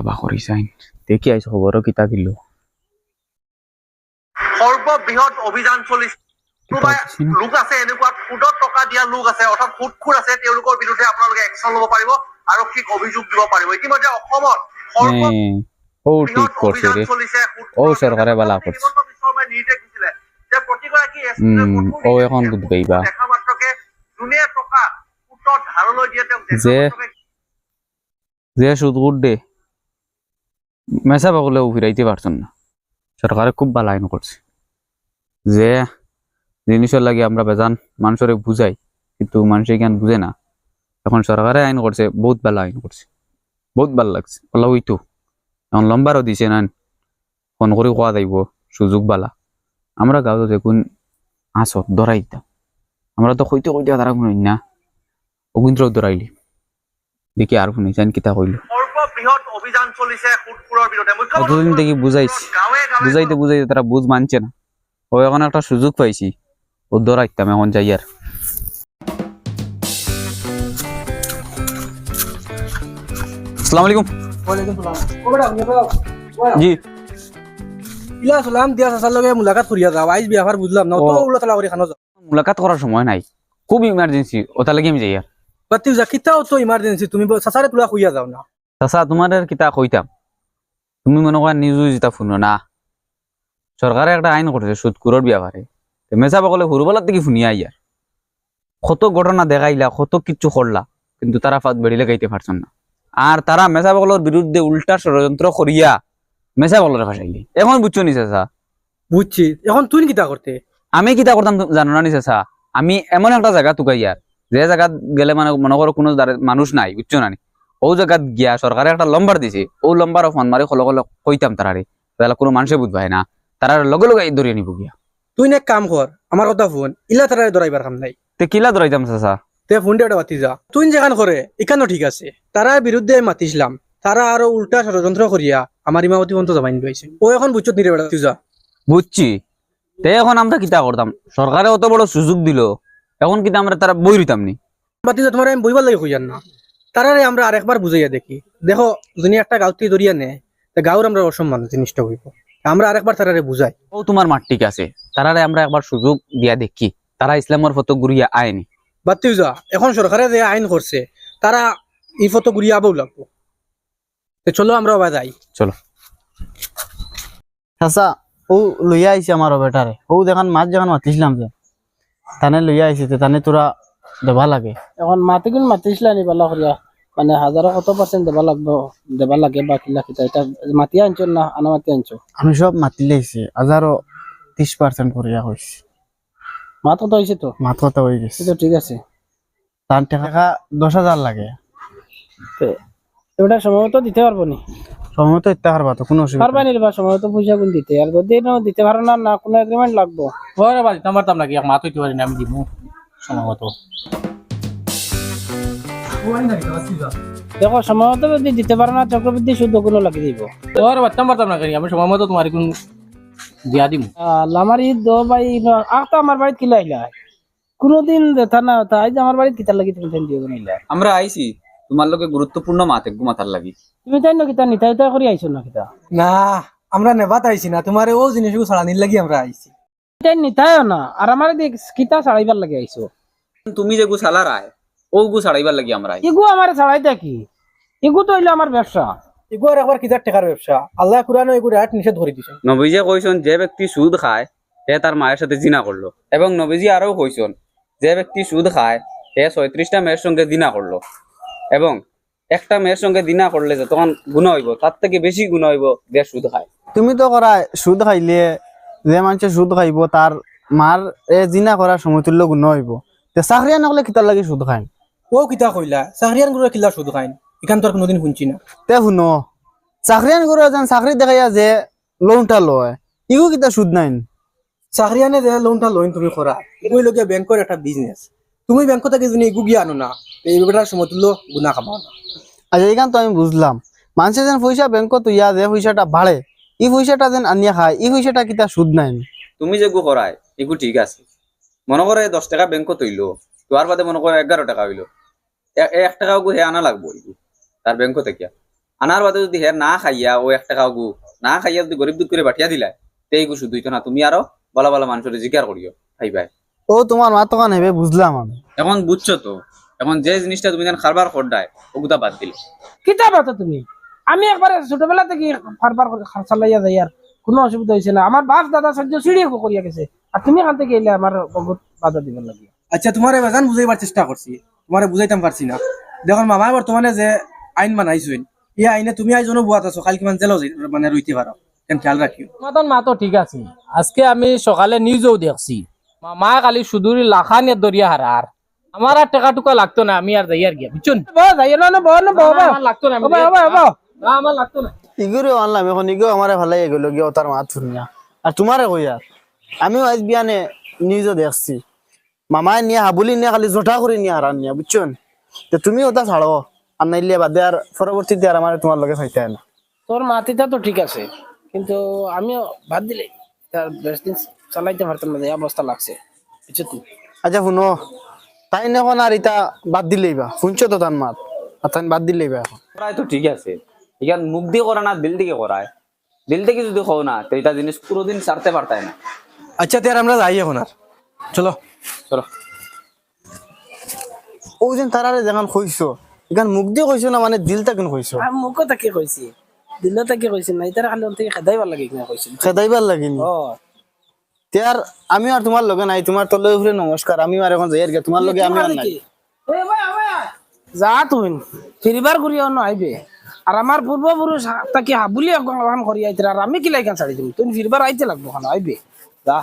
বাকরি চাইন দেখি আইস খবরও কিতা দিল সৰ্ববৃহৎ অভিযান চলিছে। কোনোবা লোক আছে এনেকুৱা টকা দিয়া লোক আছে অৰ্থাৎ আছে তেওঁলোকৰ বিৰুদ্ধে আপোনালোকে একশ্যন ল'ব পাৰিব আৰক্ষীক অভিযোগ দিব পাৰিব। ইতিমধ্যে অসমত চৰকাৰে বালা কৰিছে। নিৰ্দেশ দিছিলে যে প্ৰতিগৰাকী এখন দেখা মাত্ৰকে যোনে টকা ধাৰলৈ দিয়ে তেওঁক যে- মাত্ৰকে যে দে। মেসা পাগলেও ফিরাইতে পারছেন না। সরকারে খুব ভালো আইন করছে। যে জিনিসের লাগে আমরা বেজান মানুষের বুঝাই, কিন্তু মানুষের জ্ঞান বুঝে না। এখন সরকারে আইন করছে, বহুত ভালো আইন করছে। বহুত ভালো লাগছে। বলা হইতো এখন লম্বারও দিছে না। ফোন করে কোয়া যাইব, সুযোগ বালা আমরা গাঁও দেখুন আসত ধরাই দিতাম আমরা তো কইতে কইতে তারা কোনো না। অগুন্ত্র ধরাইলি দেখি আর শুনিছেন কিতা কইলো। সৰ্ববৃহৎ অভিযান চলিছে বিৰুদ্ধে। বুঝাইতে বুঝাইতে তারা বুঝ মানছে না। ও এখন একটা সুযোগ পাইছি। ও ধরাইতাম এখন যাই আর আসসালামু আলাইকুম। জি। ইলা সালাম দিয়া সাসার লগে মুলাকাত করিয়া যাও আইজ বিয়াফার বুঝলাম না। তো। উলা তালা করে খানো যাও মুলাকাত করার সময় নাই। খুব ইমার্জেন্সি ওটা লাগে আমি যাই আর বাতি যা কিতাও তো ইমার্জেন্সি তুমি সাসারে তুলা কইয়া যাও না। চাচা তোমার আর কিতা কইতাম তুমি মনে করা নিউজ যেটা শুনো না। সরকারে একটা আইন করছে সুদকুরর ব্যাপারে মেসা বকলে হুরুবেলার থেকে শুনিয়া আইয়ার কত ঘটনা দেখাইলা কত কিচ্ছু করলা কিন্তু তারা ফাঁদ বেড়িলে গাইতে পারছেন না। আর তারা মেসা বকলের বিরুদ্ধে উল্টা ষড়যন্ত্র করিয়া মেসা বকলের ফাঁসাইলি এখন বুঝছ নি চাচা? বুঝছি এখন তুই কিতা করতে আমি কিতা করতাম জানো না নি চাচা? আমি এমন একটা জায়গা তুকাইয়ার যে জায়গাত গেলে মানে মনে করো কোনো মানুষ নাই বুঝছ না নি? ও জায়গাত গিয়া সরকারে একটা লম্বার দিছে ও লম্বার ফোন মারি খলো খলো কইতাম তারারে তাহলে কোনো মানুষে বুঝবাই না। তারা লগে লগে এই ধরিয়ে নিব গিয়া তুই নে কাম কর আমার কথা ফোন ইলা তারারে দরাইবার কাম নাই। তে কিলা ধরাইতাম চাচা? তে ফোন দিয়ে বাতি যা। তুই যেখান করে এখানো ঠিক আছে। তারা বিরুদ্ধে মাতিছিলাম তারা আরও উল্টা ষড়যন্ত্র করিয়া আমার ইমামতি পর্যন্ত জমাইন পাইছে ও এখন বুঝছত নিরে বেড়া তুই যা। বুঝছি তে এখন আমরা কিতা করতাম সরকারে অত বড় সুযোগ দিল। এখন কিতা আমরা তারা বই রইতাম নি? বাতি যা তোমার আমি বইবার লাগে কইয়ান না। তারারে আমরা আরেকবার বুঝাইয়া দেখি। দেখো যদি একটা গাঁওতি দরিয়া নে তা গাঁওর আমরা অসম্মান জিনিসটা হইব। আমরা আরেকবার তারারে বুঝাই। ও তোমার মাঠ ঠিক আছে। তারারে আমরা একবার সুযোগ দিয়া দেখি। তারা ইসলামের ফটো ঘুরিয়া আয়নি বাতি যা এখন সরকারে যে আইন করছে তারা এই ফটো ঘুরিয়ে আবও লাগবো। তো চলো আমরা আবার যাই। চলো। চাচা ও লইয়া আইছে আমার বেটারে। ও দেখান মাছ যখন মাতিছিলাম যে। তানে লইয়া আইছে তে তানে তোরা দেবা লাগে। এখন মাটিগুলো মাতিছিলা নি বালা করিয়া মানে হাজারো কত পার্সেন্ট দেবা লাগবো দেবা লাগে বা কিলা কিতা এটা মাতি আনছো না আনা মাতি আনছো? আমি সব মাতি লাইছে হাজারও ত্রিশ পার্সেন্ট করিয়া কইছি মাত কত হয়েছে তো? মাত কথা হয়ে গেছে। তো ঠিক আছে। তার টাকা দশ হাজার লাগে। ওটা সময়মতো দিতে পারব নি? সময় তো ইত্যা পারবা তো কোনো অসুবিধা পারবা নি বা সময় পয়সা গুণ দিতে। আর যদি দিতে পারো না না কোনো এগ্রিমেন্ট লাগবো। ওরে বাড়ি তোমার তাম নাকি মাত হইতে পারি না আমি দিব সময় মতো দেখো সময় যদি দিতে পারো না চক্রবৃদ্ধি শুদ্ধ কোনো লাগিয়ে দিব। ওরে বাচ্চা মারতাম না আমি সময় মতো তোমার কোন দিয়া দিম। আমার ঈদ দো ভাই আখ তো আমার বাড়িতে কিলা আইলা? কোনোদিন দেখা না তাই যে আমার বাড়িতে কিতার লাগি তুমি তাই দিও নিলা আমরা আইছি তোমার লগে গুরুত্বপূর্ণ মাতে গুমাতার লাগি। তুমি তাই না কিতা নিতাই তাই করে আইছো না কিতা? না আমরা নেবাত আইছি না তোমার ও জিনিসগুলো ছাড়ানির লাগি আমরা আইছি। তাই না আর আমার দেখ কিতা ছাড়াইবার লাগে আইছো। তুমি যে গু সালার আয় ও গু ছাড়াইবার লাগি আমরা ইগু আমার ছাড়াই দেখি ইগু তো হইল আমার ব্যবসা। এগু আর একবার কিতার টাকার ব্যবসা। আল্লাহ কুরানো এগুলো আট নিষেধ করে দিছে নবীজি কইছেন যে ব্যক্তি সুদ খায় সে তার মায়ের সাথে জিনা করল। এবং নবীজি আরও কইছেন যে ব্যক্তি সুদ খায় সে ছয়ত্রিশটা মেয়ের সঙ্গে দিনা করল। এবং একটা মেয়ের সঙ্গে দিনা করলে যে তখন গুণ হইব তার থেকে বেশি গুণ হইব যে সুদ খায়। তুমি তো করা সুদ খাইলে যে মানুষে সুদ খাইব তার মার এ জিনা করার সমতুল্য গুণ হইব তে চাকরিয়া নকলে কিতার লাগি সুদ খাইন ও কিতা কইলা চাকরিয়ানগুলো কিলা শুধু খাইন এখান তো আর কোনোদিন শুনছি না। তে শুনো। চাকরিয়ান করে যেন চাকরি দেখাইয়া যে লোনটা লয় ইগো কিতা সুদ নাইন। চাকরিয়ানে যে লোনটা লোন তুমি করা এগুলো লোকে ব্যাংকের একটা বিজনেস তুমি ব্যাংক থেকে যদি এগু গিয়ে আনো না এই বেটার সমতুল্য গুণা খামাও না। আচ্ছা এইখান তো আমি বুঝলাম মানুষে যেন পয়সা ব্যাংকত ইয়া যে পয়সাটা বাড়ে ই পয়সাটা যেন আনিয়া খায় ই পয়সাটা কিতা সুদ নাই তুমি যে গু করায় এগু ঠিক আছে। মনে করে দশ টাকা ব্যাংক তৈল তোর বাদে মনে করে এগারো টাকা হইল এক টাকা গু হে আনা লাগবো তার ব্যাংক থেকে আনার বাদে যদি হের না খাইয়া ও এক টাকা গু না খাইয়া যদি গরিব দুঃখ করে বাটিয়া দিলাই তেই গু শুধুই তো না। তুমি আরও বলা বলা মানুষের জিজ্ঞার করিও খাইবাই ও তোমার মা তখন হেবে বুঝলাম আমি এখন বুঝছ তো এখন যে জিনিসটা তুমি যেন খারবার করডায় ওগুতা বাদ দিলে। কিতাব আছো তুমি? আমি একবার ছোটবেলা থেকে ফারবার করে খার্চা লাইয়া যাই আর কোনো অসুবিধা হয়েছে না। আমার বাপ দাদা সহ্য সিঁড়ি করিয়া গেছে। আর তুমি এখান থেকে এলে আমার বহুত বাধা দিবার লাগে। আচ্ছা তোমার বাজান বুঝাইবার চেষ্টা করছি। তোমারে বুঝাইতাম পারছি না। দেখুন মামা বর্তমানে যে আইন বানাইছেন এই আইনে তুমি আইজনও বুয়াত আছো। কালকে মানে জেলও যাই- মানে রইতে পারো। কেন খেয়াল রাখিও। মতন মা তো ঠিক আছে। আজকে আমি সকালে নিউজেও দেখছি। মা কালি সুদূরি লাখানিয়া দরিয়া হারার আমার আর টাকা টুকা লাগতো না আমি আর যাই আর গিয়া। বুঝছেন যাই না না বহ না বহ বহ। লাগতো না না, আমার লাগতো না। ইগুরে আনলাম এখন ইগো আমারে ভালো গেল গিয়ে তার মাত শুনিয়া আর তোমারে কই আর আমিও আজ বিয়ানে নিজে দেখছি। মামায় নিয়ে হাবুলি নিয়ে খালি জোটা করে নিয়ে হারান নিয়ে বুঝছেন তো তুমি ওটা ছাড়ো আর নাইলে বাদে আর পরবর্তীতে আর আমার তোমার লগে হয় না তোর মাটিটা তো ঠিক আছে কিন্তু আমিও বাদ দিলে। তার বেশ দিন চালাইতে পারতাম না এই অবস্থা লাগছে বুঝছ তুমি আচ্ছা শুনো। তাই এখন আর এটা বাদ দিলেই বা। শুনছো তো তার মাত। আর তাই বাদ দিলেই বা এখন। করায় তো ঠিক আছে। এখান মুখ দিয়ে করে না দিল থেকে করায়। দিল থেকে যদি খাও না তো এটা জিনিস পুরোদিন ছাড়তে পারতাই না। আচ্ছা তার আমরা যাই এখন আর। চলো। চলো। ও যেন তারারে যেখান কইছো। এখান মুখ দিয়ে কইছো না মানে দিলটা কেন কইছো? আমি মুখও তাকে কইছি। দিলে তাকে কইছি না ইতার খালি থেকে খেদাইবার লাগে কিনা কইছি খেদাইবার লাগিনি ও তেয়ার আমি আর তোমার লগে নাই তোমার তলে উপরে নমস্কার আমি আর এখন যাই আর তোমার লগে আমি আর নাই। যা তুমি ফিরিবার করিও ন আইবে আর আমার পূর্বপুরুষ তাকে হাবুলি এখন করি আইতে আর আমি কিলাই কান ছাড়ি দিম? তুমি ফিরবার আইতে লাগবো খান আইবে। দা